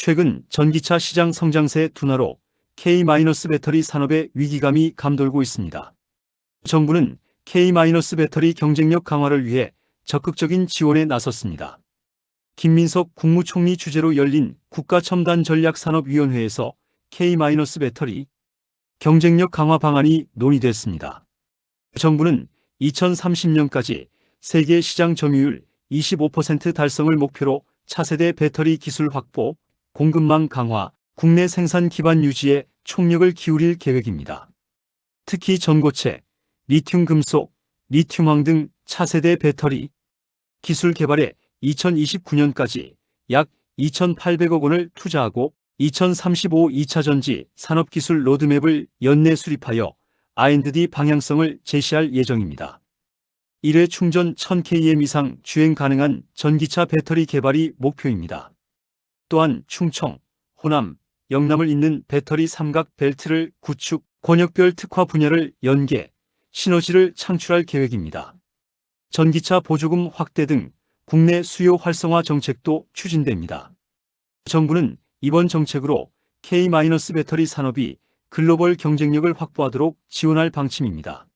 최근 전기차 시장 성장세 둔화로 K-배터리 산업의 위기감이 감돌고 있습니다. 정부는 K-배터리 경쟁력 강화를 위해 적극적인 지원에 나섰습니다. 김민석 국무총리 주재로 열린 국가첨단전략산업위원회에서 K-배터리 경쟁력 강화 방안이 논의됐습니다. 정부는 2030년까지 세계 시장 점유율 25% 달성을 목표로 차세대 배터리 기술 확보, 공급망 강화, 국내 생산 기반 유지에 총력을 기울일 계획입니다. 특히 전고체, 리튬 금속, 리튬황 등 차세대 배터리 기술 개발에 2029년까지 약 2,800억 원을 투자하고 2035 2차 전지 산업기술 로드맵을 연내 수립하여 R&D 방향성을 제시할 예정입니다. 1회 충전 1000km 이상 주행 가능한 전기차 배터리 개발이 목표입니다. 또한 충청, 호남, 영남을 잇는 배터리 삼각 벨트를 구축, 권역별 특화 분야를 연계, 시너지를 창출할 계획입니다. 전기차 보조금 확대 등 국내 수요 활성화 정책도 추진됩니다. 정부는 이번 정책으로 K- 배터리 산업이 글로벌 경쟁력을 확보하도록 지원할 방침입니다.